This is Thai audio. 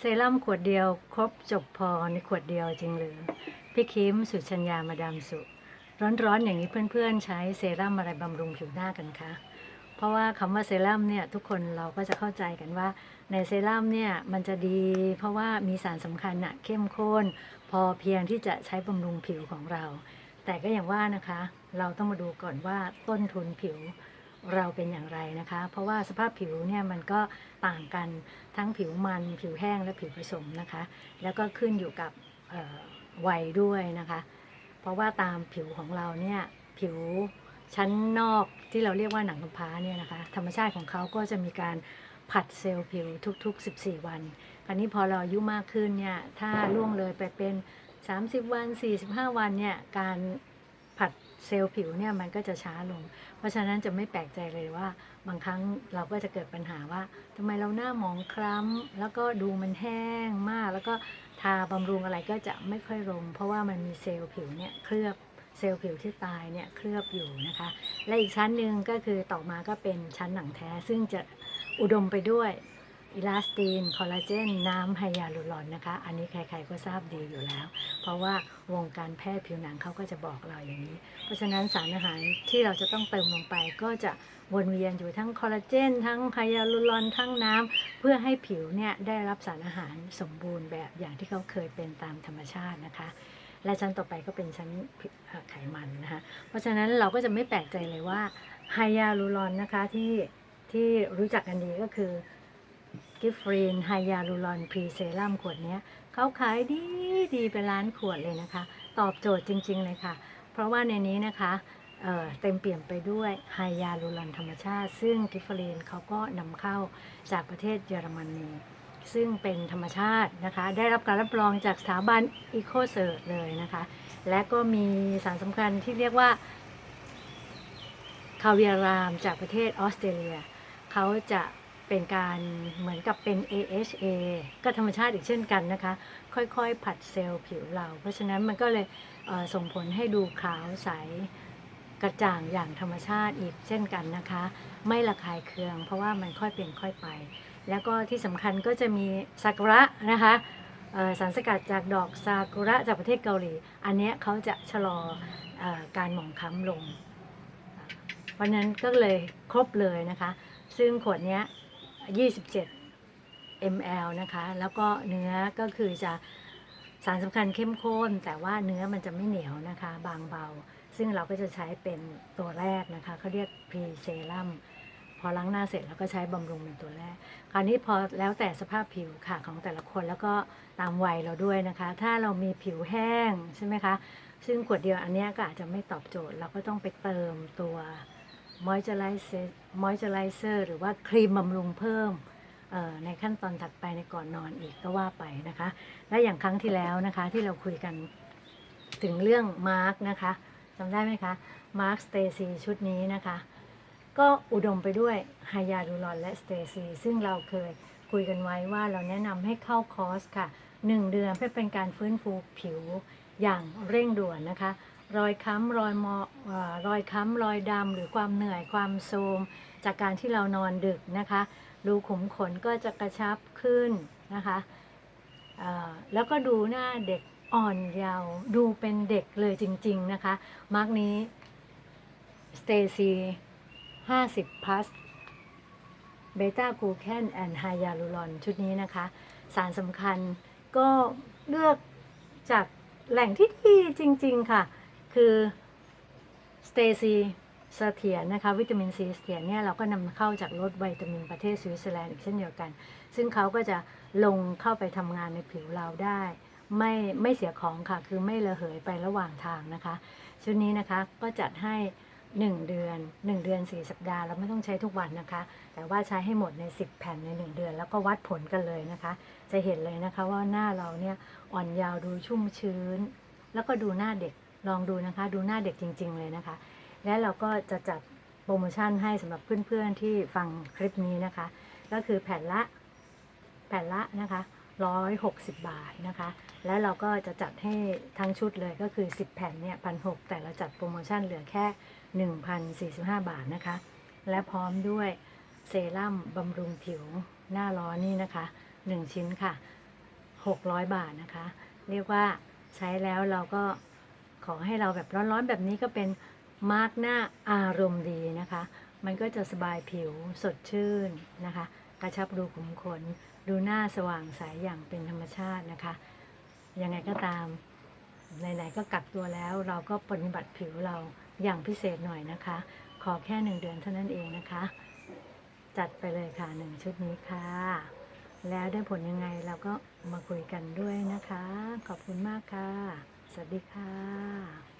เซรั่มขวดเดียว ครบจบพอในขวดเดียวจริงหรือ พี่คิมสุชัญญามาดามสุ ร้อนๆอย่างนี้เพื่อนๆ ใช้เซรั่มอะไรบำรุงผิวหน้ากันคะ เพราะว่าคำว่าเซรั่มเนี่ยทุกคนเราก็จะเข้าใจกันว่า ในเซรั่มเนี่ยมันจะดี เพราะว่ามีสารสำคัญอะเข้มข้น พอเพียงที่จะใช้บำรุงผิวของเรา แต่ก็อย่างว่านะคะ เราต้องมาดูก่อนว่าต้นทุนผิว เราเป็นอย่างไรนะคะ เพราะว่าสภาพผิวเนี่ยมันก็ต่างกันทั้งผิวมัน ผิวแห้งและผิวผสมนะคะ แล้วก็ขึ้นอยู่กับวัยด้วยนะคะ เพราะว่าตามผิวของเราเนี่ยผิวชั้นนอกที่เราเรียกว่าหนังกำพร้าเนี่ยนะคะ ธรรมชาติของเขาก็จะมีการผัดเซลล์ผิวทุก ๆ 14 วัน คราวนี้พอเราอายุมากขึ้นเนี่ย ถ้าล่วงเลยไปเป็น 30 วัน 45 วันเนี่ย การ ผัดเซลล์ผิวเนี่ยมันก็จะช้าลง เพราะฉะนั้นจะไม่แปลกใจเลยว่า บางครั้งเราก็จะเกิดปัญหาว่าทำไมเราหน้าหมองคล้ำแล้วก็ดูมันแห้งมาก แล้วก็ทาบำรุงอะไรก็จะไม่ค่อยลง เพราะว่ามันมีเซลล์ผิวเนี่ยเคลือบเซลล์ผิวที่ตายเนี่ยเคลือบอยู่นะคะ และอีกชั้นหนึ่งก็คือต่อมาก็เป็นชั้นหนังแท้ซึ่งจะอุดมไปด้วย อิลาสติน คอลลาเจน น้ำไฮยาลูรอนนะคะ อันนี้ใครๆก็ทราบดีอยู่แล้ว เพราะว่าวงการแพทย์ผิวหนังเขาก็จะบอกเราอย่างนี้ เพราะฉะนั้นสารอาหารที่เราจะต้องเติมลงไปก็จะวนเวียนอยู่ทั้งคอลลาเจน ทั้งไฮยาลูรอน ทั้งน้ำ เพื่อให้ผิวเนี่ยได้รับสารอาหารสมบูรณ์แบบอย่างที่เขาเคยเป็นตามธรรมชาตินะคะและชั้นต่อไปก็เป็นชั้นไขมันนะคะเพราะฉะนั้นเราก็จะไม่แปลกใจเลยว่าไฮยาลูรอนนะคะที่ที่รู้จักกันดีก็คือ กิฟรีนไฮยาลูรอนพรีเซรั่มขวดนี้เขาขายดีดีเป็นล้านขวดเลยนะคะ ตอบโจทย์จริง ๆ เลยค่ะ เพราะว่าในนี้นะคะเเต็มเปี่ยมไปด้วยไฮยาลูรอนธรรมชาติ ซึ่งกิฟรีนเขาก็นำเข้าจากประเทศเยอรมนีซึ่งเป็นธรรมชาตินะคะ ได้รับการรับรองจากสถาบันอีโคเซิร์เลยนะคะ และก็มีสารสำคัญที่เรียกว่าคาเวียรามจากประเทศออสเตรเลีย เขาจะ เป็นการเหมือนกับเป็น AHA ก็ธรรมชาติอีกเช่นกันนะคะ ค่อยๆ ผัดเซลล์ผิวเรา เพราะฉะนั้นมันก็เลยเส่งผลให้ดูขาวใสกระจ่างอย่างธรรมชาติอีกเช่นกันนะคะ ไม่ระคายเคือง เพราะว่ามันค่อยเปลี่ยนค่อยไป แล้วก็ที่สำคัญก็จะมีซากุระนะคะสารสกัดจากดอกซากุระจากประเทศเกาหลี อันนี้เขาจะชะลอออการหมองคล้ำลง เพราะนั้นก็เลยครบเลยนะคะ ซึ่งขวดนี้ 27 ml นะคะ แล้วก็เนื้อก็คือจะสารสำคัญเข้มข้น แต่ว่าเนื้อมันจะไม่เหนียวนะคะ บางเบา ซึ่งเราก็จะใช้เป็นตัวแรกนะคะเขาเรียกพรีเซรั่มพอล้างหน้าเสร็จแล้วก็ใช้บำรุงเป็นตัวแรก คราวนี้พอแล้วแต่สภาพผิวค่ะของแต่ละคนแล้วก็ตามวัยเราด้วยนะคะ ถ้าเรามีผิวแห้งใช่ไหมคะ ซึ่งขวดเดียวอันนี้ก็อาจจะไม่ตอบโจทย์ เราก็ต้องไปเติมตัว moisturizer moisturizer หรือว่าครีมบำรุงเพิ่มในขั้นตอนถัดไปในก่อนนอนอีกก็ว่าไปนะคะ และอย่างครั้งที่แล้วนะคะที่เราคุยกันถึงเรื่องมาร์กนะคะจำได้ไหมคะมาร์กสเตซีชุดนี้นะคะ ก็อุดมไปด้วยไฮยาลูรอนและสเตซีซึ่งเราเคยคุยกันไว้ว่าเราแนะนำให้เข้าคอร์สค่ะ 1 เดือนเพื่อเป็นการฟื้นฟูผิวอย่างเร่งด่วนนะคะ รอยค้ำรอยมอรอยค้ำรอยดำหรือความเหนื่อยความโทรมจากการที่เรานอนดึกนะคะรูขุมขนก็จะกระชับขึ้นนะคะแล้วก็ดูหน้าเด็กอ่อนเยาว์ดูเป็นเด็กเลยจริง ๆ นะคะ มาร์กนี้สเตซี50 plus เบต้ากูแคนแอนไฮยาลูรอนชุดนี้นะคะ สารสำคัญก็เลือกจากแหล่งที่ดีจริง ๆ ค่ะ คือสเตซีเสถียรนะคะวิตามินซีเสถียรเนี่ยเราก็นำเข้าจากรถวิตามินประเทศสวิตเซอร์แลนด์อีกเช่นเดียวกัน ซึ่งเขาก็จะลงเข้าไปทำงานในผิวเราได้ ไม่ไม่เสียของค่ะ คือไม่ระเหยไประหว่างทางนะคะ ชุดนี้นะคะก็จัดให้ 1 เดือน 1 เดือน 4 สัปดาห์เราไม่ต้องใช้ทุกวันนะคะ แต่ว่าใช้ให้หมดใน 10 แผ่นใน 1 เดือน แล้วก็วัดผลกันเลยนะคะ จะเห็นเลยนะคะว่าหน้าเราเนี่ยอ่อนยาวดูชุ่มชื้น แล้วก็ดูหน้าเด็ก ลองดูนะคะ ดูหน้าเด็กจริง ๆ เลยนะคะ และเราก็จะจัดโปรโมชั่นให้สำหรับเพื่อนๆที่ฟังคลิปนี้นะคะ ก็คือแผ่นละแผ่นละนะคะ160 บาทนะคะ แล้วเราก็จะจัดให้ทั้งชุดเลยก็คือ 10 แผ่นเนี่ยพันหแต่เราจัดโปรโมชั่นเหลือแค่ 1,045 บาทนะคะ และพร้อมด้วยเซรั่มบำรุงผิวหน้าร้อนนี่นะคะ 1 ชิ้นค่ะ 600 บาทนะคะ เรียกว่าใช้แล้วเราก็ ขอให้เราแบบร้อนๆแบบนี้ก็เป็นมาร์กหน้าอารมณ์ดีนะคะ มันก็จะสบายผิวสดชื่นนะคะ กระชับรูขุมขน ดูหน้าสว่างใสอย่างเป็นธรรมชาตินะคะ ยังไงก็ตามไหนๆก็กักตัวแล้ว เราก็ปฏิบัติผิวเราอย่างพิเศษหน่อยนะคะ ขอแค่หนึ่งเดือนเท่านั้นเองนะคะ จัดไปเลยค่ะหนึ่งชุดนี้ค่ะ แล้วได้ผลยังไงเราก็มาคุยกันด้วยนะคะ ขอบคุณมากค่ะ สวัสดีค่ะ